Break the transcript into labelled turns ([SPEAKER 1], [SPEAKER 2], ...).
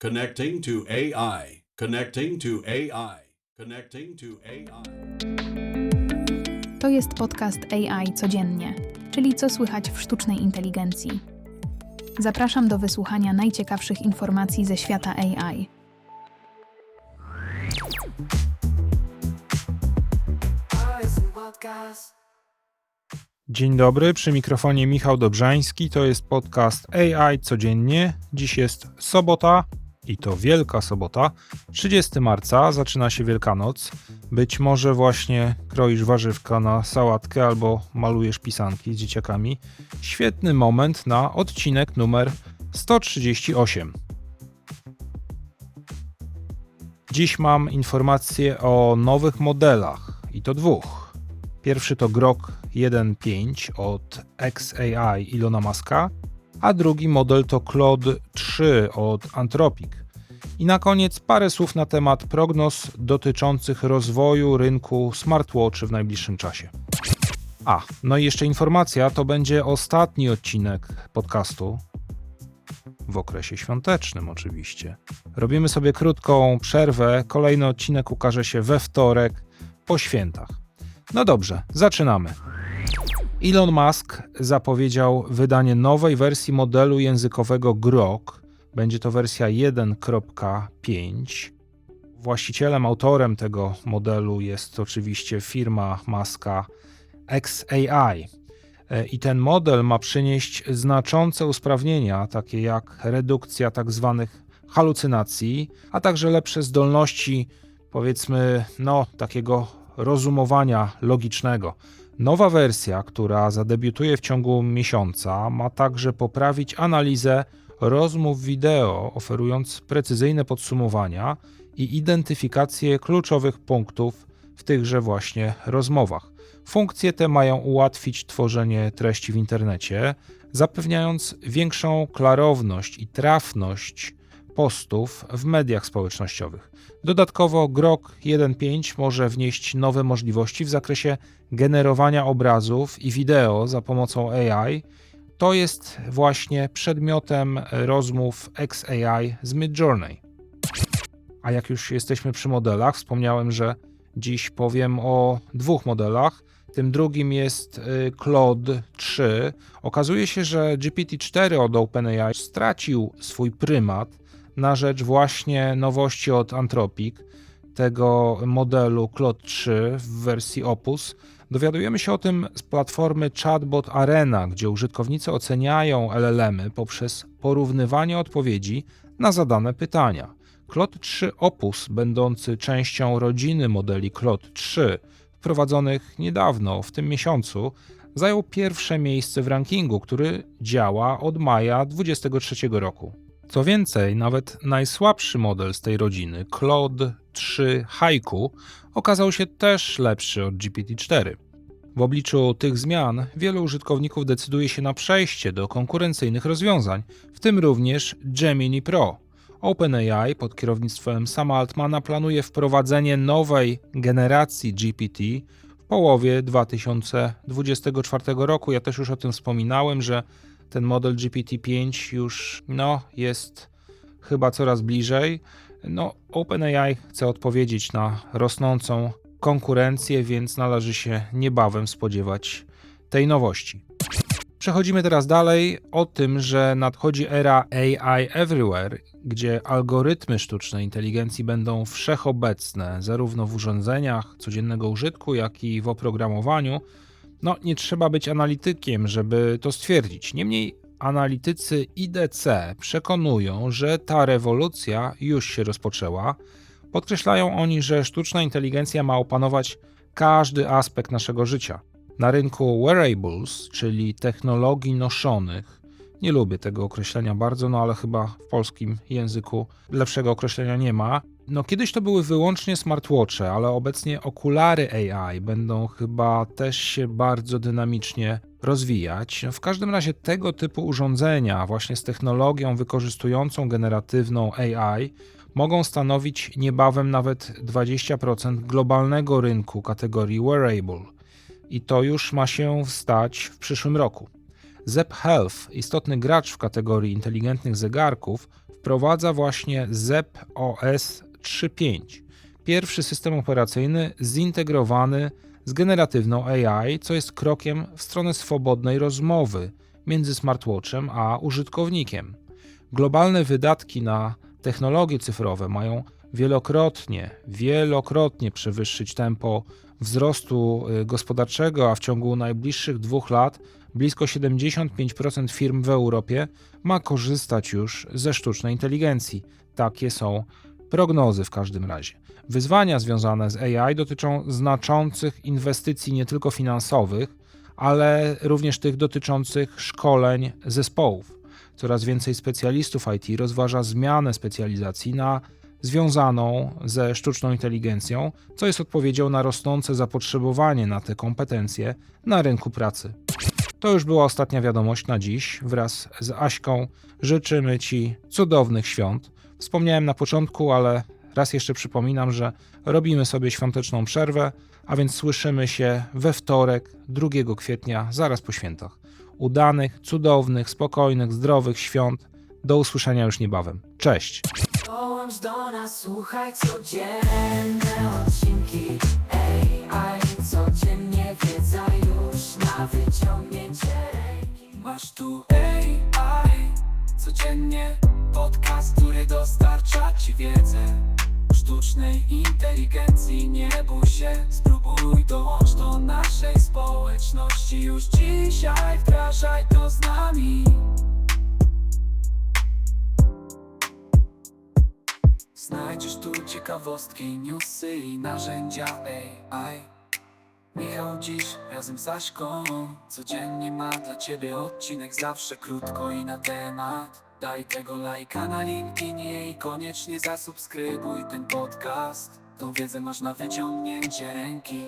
[SPEAKER 1] Connecting to AI. Connecting to AI. Connecting to AI.
[SPEAKER 2] To jest podcast AI codziennie, czyli co słychać w sztucznej inteligencji. Zapraszam do wysłuchania najciekawszych informacji ze świata AI.
[SPEAKER 3] Dzień dobry, przy mikrofonie Michał Dobrzański. To jest podcast AI codziennie. Dziś jest sobota i to wielka sobota. 30 marca zaczyna się Wielkanoc. Być może właśnie kroisz warzywka na sałatkę albo malujesz pisanki z dzieciakami. Świetny moment na odcinek numer 138. Dziś mam informacje o nowych modelach i to dwóch. Pierwszy to Grok 1.5 od XAI Ilona Maska, a drugi model to Claude 3 od Anthropic. I na koniec parę słów na temat prognoz dotyczących rozwoju rynku smartwatchy w najbliższym czasie. A, no i jeszcze informacja, to będzie ostatni odcinek podcastu. W okresie świątecznym, oczywiście. Robimy sobie krótką przerwę. Kolejny odcinek ukaże się we wtorek po świętach. No dobrze, zaczynamy. Elon Musk zapowiedział wydanie nowej wersji modelu językowego Grok. Będzie to wersja 1.5. Właścicielem, autorem tego modelu jest oczywiście firma Muska XAI. E, I ten model ma przynieść znaczące usprawnienia, takie jak redukcja tzw. Tak halucynacji, a także lepsze zdolności, powiedzmy, no, takiego rozumowania logicznego. Nowa wersja, która zadebiutuje w ciągu miesiąca, ma także poprawić analizę rozmów wideo, oferując precyzyjne podsumowania i identyfikację kluczowych punktów w tychże właśnie rozmowach. Funkcje te mają ułatwić tworzenie treści w internecie, zapewniając większą klarowność i trafność postów w mediach społecznościowych. Dodatkowo Grok 1.5 może wnieść nowe możliwości w zakresie generowania obrazów i wideo za pomocą AI. To jest właśnie przedmiotem rozmów XAI z Midjourney. A jak już jesteśmy przy modelach, wspomniałem, że dziś powiem o dwóch modelach. Tym drugim jest y, Claude 3. Okazuje się, że GPT-4 od OpenAI stracił swój prymat na rzecz właśnie nowości od Anthropic, tego modelu Claude 3 w wersji Opus. Dowiadujemy się o tym z platformy Chatbot Arena, gdzie użytkownicy oceniają LLM-y poprzez porównywanie odpowiedzi na zadane pytania. Claude 3 Opus, będący częścią rodziny modeli Claude 3, wprowadzonych niedawno, w tym miesiącu, zajął pierwsze miejsce w rankingu, który działa od maja 2023 roku. Co więcej, nawet najsłabszy model z tej rodziny, Claude 3 Haiku, okazał się też lepszy od GPT-4. W obliczu tych zmian wielu użytkowników decyduje się na przejście do konkurencyjnych rozwiązań, w tym również Gemini Pro. OpenAI pod kierownictwem Sama Altmana planuje wprowadzenie nowej generacji GPT w połowie 2024 roku. Ja też już o tym wspominałem, że ten model GPT-5 już no, jest chyba coraz bliżej. No, OpenAI chce odpowiedzieć na rosnącą konkurencję, więc należy się niebawem spodziewać tej nowości. Przechodzimy teraz dalej o tym, że nadchodzi era AI Everywhere, gdzie algorytmy sztucznej inteligencji będą wszechobecne zarówno w urządzeniach codziennego użytku, jak i w oprogramowaniu. No, nie trzeba być analitykiem, żeby to stwierdzić. Niemniej analitycy IDC przekonują, że ta rewolucja już się rozpoczęła. Podkreślają oni, że sztuczna inteligencja ma opanować każdy aspekt naszego życia. Na rynku wearables, czyli technologii noszonych, nie lubię tego określenia bardzo, no ale chyba w polskim języku lepszego określenia nie ma. No kiedyś to były wyłącznie smartwatche, ale obecnie okulary AI będą chyba też się bardzo dynamicznie rozwijać. W każdym razie tego typu urządzenia, właśnie z technologią wykorzystującą generatywną AI, mogą stanowić niebawem nawet 20% globalnego rynku kategorii wearable. I to już ma się stać w przyszłym roku. Zepp Health, istotny gracz w kategorii inteligentnych zegarków, wprowadza właśnie ZEP OS 3.5. Pierwszy system operacyjny zintegrowany z generatywną AI, co jest krokiem w stronę swobodnej rozmowy między smartwatchem a użytkownikiem. Globalne wydatki na technologie cyfrowe mają wielokrotnie, wielokrotnie przewyższyć tempo wzrostu y, gospodarczego, a w ciągu najbliższych dwóch lat blisko 75% firm w Europie ma korzystać już ze sztucznej inteligencji. Takie są prognozy w każdym razie. Wyzwania związane z AI dotyczą znaczących inwestycji nie tylko finansowych, ale również tych dotyczących szkoleń zespołów. Coraz więcej specjalistów IT rozważa zmianę specjalizacji na związaną ze sztuczną inteligencją, co jest odpowiedzią na rosnące zapotrzebowanie na te kompetencje na rynku pracy. To już była ostatnia wiadomość na dziś. Wraz z Aśką życzymy Ci cudownych świąt. Wspomniałem na początku, ale raz jeszcze przypominam, że robimy sobie świąteczną przerwę, a więc słyszymy się we wtorek, 2 kwietnia, zaraz po świętach. Udanych, cudownych, spokojnych, zdrowych świąt. Do usłyszenia już niebawem. Cześć!
[SPEAKER 4] Dołącz do nas, słuchaj codzienne odcinki AI Codziennie wiedza już na wyciągnięcie ręki Masz tu AI Codziennie podcast, który dostarcza ci wiedzę. Sztucznej inteligencji nie bój się Spróbuj dołącz do naszej społeczności. Już dzisiaj wdrażaj to z nami. Znajdziesz tu ciekawostki, newsy i narzędzia AI Michał dziś razem z Aśką Codziennie ma dla ciebie odcinek Zawsze krótko i na temat Daj tego lajka na LinkedInie I koniecznie zasubskrybuj ten podcast. Tą wiedzę masz na wyciągnięcie ręki